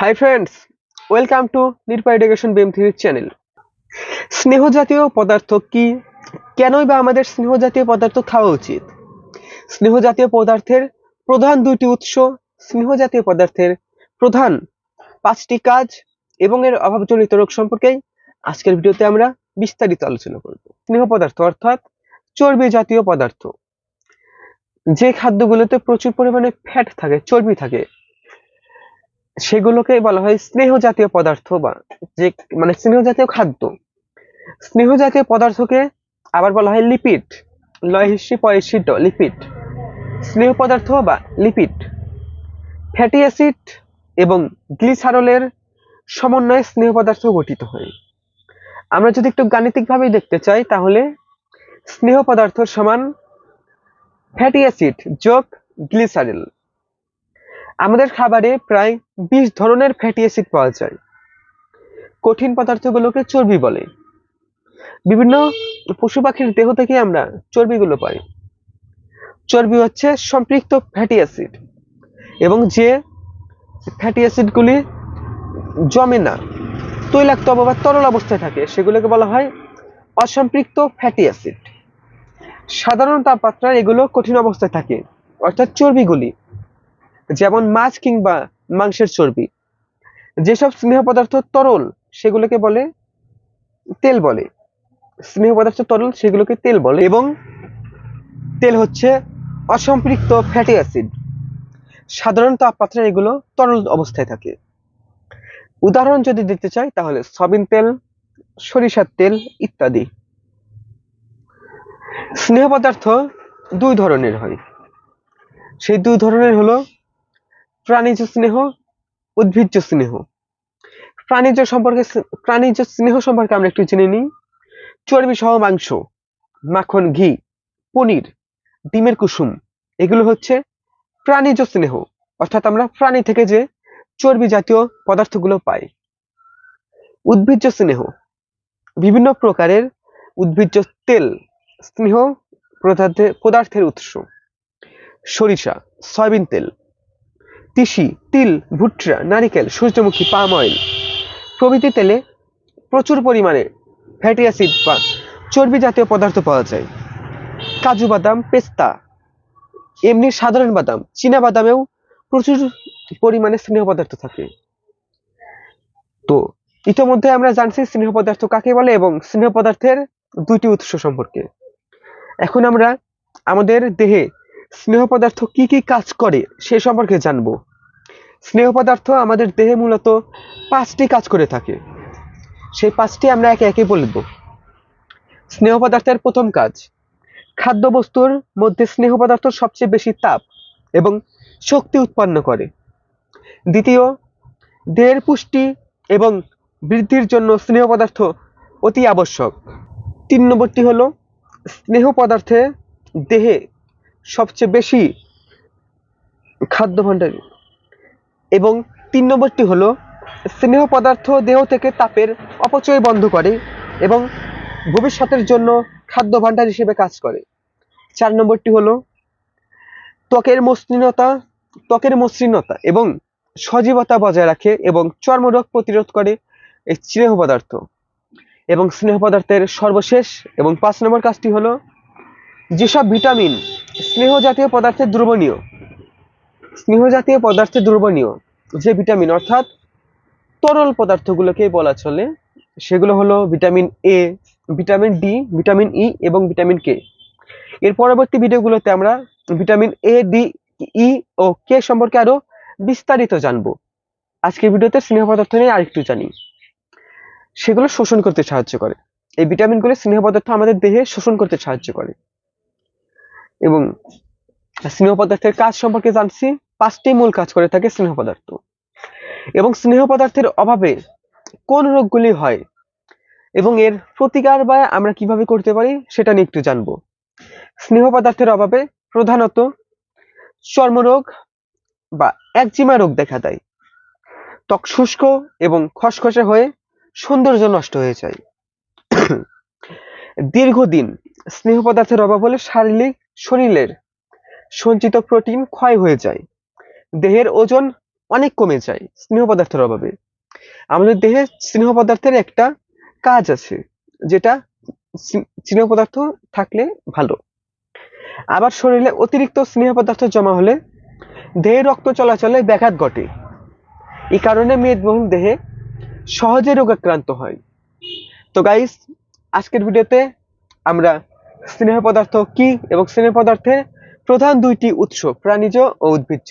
Hi friends welcome to Nirbhay education BM থ্রির channel স্নেহ জাতীয় পদার্থ কি? কেনই বা আমাদের স্নেহ জাতীয় পদার্থ খাওয়া উচিত? স্নেহ জাতীয় পদার্থের প্রধান দুইটি উৎস, স্নেহ জাতীয় পদার্থের প্রধান পাঁচটি কাজ এবং এর অভাবজনিত রোগ সম্পর্কেই আজকের ভিডিওতে আমরা বিস্তারিত আলোচনা করব। স্নেহ পদার্থ অর্থাৎ চর্বি জাতীয় পদার্থ। যে খাদ্যগুলোতে প্রচুর পরিমাণে ফ্যাট থাকে, চর্বি থাকে সেগুলোকে বলা হয় স্নেহ জাতীয় পদার্থ বা যে মানে স্নেহ জাতীয় খাদ্য। স্নেহ জাতীয় পদার্থকে আবার বলা হয় লিপিড। লয়হিসি পয়সিড, লিপিড। স্নেহ পদার্থ বা লিপিড। ফ্যাটি অ্যাসিড এবং গ্লিসারলের সমন্বয়ে স্নেহ পদার্থ গঠিত হয়। আমরা যদি একটু গাণিতিকভাবে দেখতে চাই, তাহলে স্নেহ পদার্থ সমান ফ্যাটি অ্যাসিড যোগ গ্লিসারেল। আমাদের খাবারে প্রায় বিশ ধরনের ফ্যাটি অ্যাসিড পাওয়া যায়। কঠিন পদার্থগুলোকে চর্বি বলে। বিভিন্ন পশু পাখির দেহ থেকে আমরা চর্বিগুলো পাই। চর্বি হচ্ছে সম্পৃক্ত ফ্যাটি অ্যাসিড এবং যে ফ্যাটি অ্যাসিডগুলি জমে না, তৈলাক্ত বা তরল অবস্থায় থাকে, সেগুলোকে বলা হয় অসম্পৃক্ত ফ্যাটি অ্যাসিড সাধারণ তাপমাত্রায় এগুলো কঠিন অবস্থায় থাকে, অর্থাৎ চর্বিগুলি। যেমন মাছ কিংবা মাংসের চর্বি। যেসব স্নেহ পদার্থ তরল, সেগুলোকে বলে তেল বলে। স্নেহ পদার্থ তরল, সেগুলোকে তেল বলে এবং তেল হচ্ছে অসম্পৃক্ত ফ্যাটি অ্যাসিড। সাধারণ তাপমাত্রায় এগুলো তরল অবস্থায় থাকে। উদাহরণ যদি দিতে চাই, তাহলে সয়াবিন তেল, সরিষার তেল ইত্যাদি। স্নেহ পদার্থ দুই ধরনের হয়। সেই দুই ধরনের হলো প্রাণীজ স্নেহ, উদ্ভিজ্জ স্নেহ। প্রাণীজ সম্পর্কে প্রাণীজ স্নেহ সম্পর্কে আমরা একটু জেনে নিই। চর্বি সহ মাংস, মাখন, ঘি, পনির, ডিমের কুসুম, এগুলো হচ্ছে প্রাণীজ স্নেহ। অর্থাৎ আমরা প্রাণী থেকে যে চর্বি জাতীয় পদার্থগুলো পাই। উদ্ভিজ্জ স্নেহ, বিভিন্ন প্রকারের উদ্ভিজ্জ তেল, স্নেহ পদার্থের উৎস। সরিষা, সয়াবিন তেল তিসি, তিল, ভুট্টা, নারিকেল, সূর্যমুখী, পাম অয়েল। প্রভৃতি তেলে প্রচুর পরিমাণে ফ্যাটি অ্যাসিড বা চর্বি জাতীয় পদার্থ পাওয়া যায়। কাজু বাদাম, পেস্তা, এমনি সাধারণ বাদাম, চীনা বাদামেও প্রচুর পরিমাণে স্নেহ পদার্থ থাকে। তো ইতিমধ্যে আমরা জানছি স্নেহ পদার্থ কাকে বলে এবং স্নেহ পদার্থের দুইটি উৎস সম্পর্কে। এখন আমরা আমাদের দেহে স্নেহ পদার্থ কি কি কাজ করে, সে সম্পর্কে জানব। স্নেহ পদার্থ আমাদের দেহে মূলত পাঁচটি কাজ করে থাকে। সেই পাঁচটি আমরা একে একে বলব। স্নেহ পদার্থের প্রথম কাজ খাদ্যবস্তুর মধ্যে স্নেহ পদার্থ সবচেয়ে বেশি তাপ এবং শক্তি উৎপন্ন করে। দ্বিতীয়, দেহের পুষ্টি এবং বৃদ্ধির জন্য স্নেহ পদার্থ অতি আবশ্যক। তিন নম্বরটি হলো, স্নেহ পদার্থে দেহে সবচেয়ে বেশি খাদ্য ভাণ্ডার এবং তিন নম্বরটি হলো, স্নেহ পদার্থ দেহ থেকে তাপের অপচয় বন্ধ করে এবং ভবিষ্যতের জন্য খাদ্য ভাণ্ডার হিসেবে কাজ করে। চার নম্বরটি হলো, ত্বকের মসৃণতা ত্বকের মসৃণতা এবং সজীবতা বজায় রাখে এবং চর্মরোগ প্রতিরোধ করে এই স্নেহ পদার্থ। এবং স্নেহ পদার্থের সর্বশেষ এবং পাঁচ নম্বর কাজটি হলো যেসব ভিটামিন স্নেহ জাতীয় পদার্থে দ্রবণীয়, স্নেহ জাতীয় পদার্থে দ্রবণীয় যে ভিটামিন, অর্থাৎ তরল পদার্থগুলোকে বলা চলে, সেগুলো হলো vitamin A vitamin D vitamin E এবং ভিটামিন কে এর পরবর্তী ভিডিওগুলোতে আমরা ভিটামিন এ ডি ই ও কে সম্পর্কে আরও বিস্তারিত জানব। আজকের ভিডিওতে স্নেহ পদার্থ নিয়ে আরেকটু জানি। সেগুলো শোষণ করতে সাহায্য করে। এই ভিটামিনগুলো স্নেহ পদার্থ আমাদের দেহে শোষণ করতে সাহায্য করে। এবং স্নেহ পদার্থের কাজ সম্পর্কে জানছি। পাঁচটি মূল কাজ করে থাকে স্নেহ পদার্থ। এবং স্নেহ পদার্থের অভাবে কোন রোগগুলি হয় এবং এর প্রতিকার বা আমরা কীভাবে করতে পারি সেটা নিয়ে একটু জানব। স্নেহ পদার্থের অভাবে প্রধানত চর্মরোগ বা একজিমা রোগ দেখা দেয়। ত্বক শুষ্ক এবং খসখসে হয়ে সৌন্দর্য নষ্ট হয়ে যায়। দীর্ঘদিন স্নেহ পদার্থের অভাব হলে শারীরিক শরীরের সঞ্চিত প্রোটিন ক্ষয় হয়ে যায়। দেহের ওজন অনেক কমে যায় স্নেহ পদার্থের অভাবে। আমাদের দেহে স্নেহ পদার্থের একটা কাজ আছে, যেটা স্নে- স্নেহ পদার্থ থাকলে ভালো। আবার শরীরে অতিরিক্ত স্নেহ পদার্থ জমা হলে দেহে রক্ত চলাচলে ব্যাঘাত ঘটে। এই কারণে মেদবহুল দেহে সহজে রোগাক্রান্ত হয়। তো গাইস আজকের ভিডিওতে আমরা স্নেহ পদার্থ কি এবং স্নেহ পদার্থের প্রধান দুইটি উৎস, প্রাণীজ ও উদ্ভিজ্জ।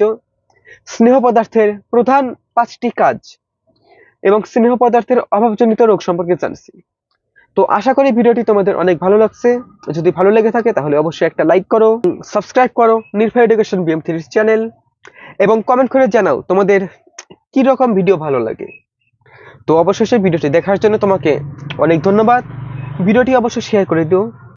স্নেহ পদার্থের প্রধান পাঁচটি কাজ এবং স্নেহ পদার্থের অভাবজনিত রোগ সম্পর্কে জানছি। তো আশা করি ভিডিওটি তোমাদের অনেক ভালো লাগছে। যদি ভালো লেগে থাকে তাহলে অবশ্যই একটা লাইক করো, সাবস্ক্রাইব করো, নির্ভয় এডুকেশন বিএম থ্রির চ্যানেল, এবং কমেন্ট করে জানাও তোমাদের কি রকম ভিডিও ভালো লাগে। তো অবশেষে ভিডিওটি দেখার জন্য তোমাকে অনেক ধন্যবাদ। ভিডিওটি অবশ্যই শেয়ার করে দিও।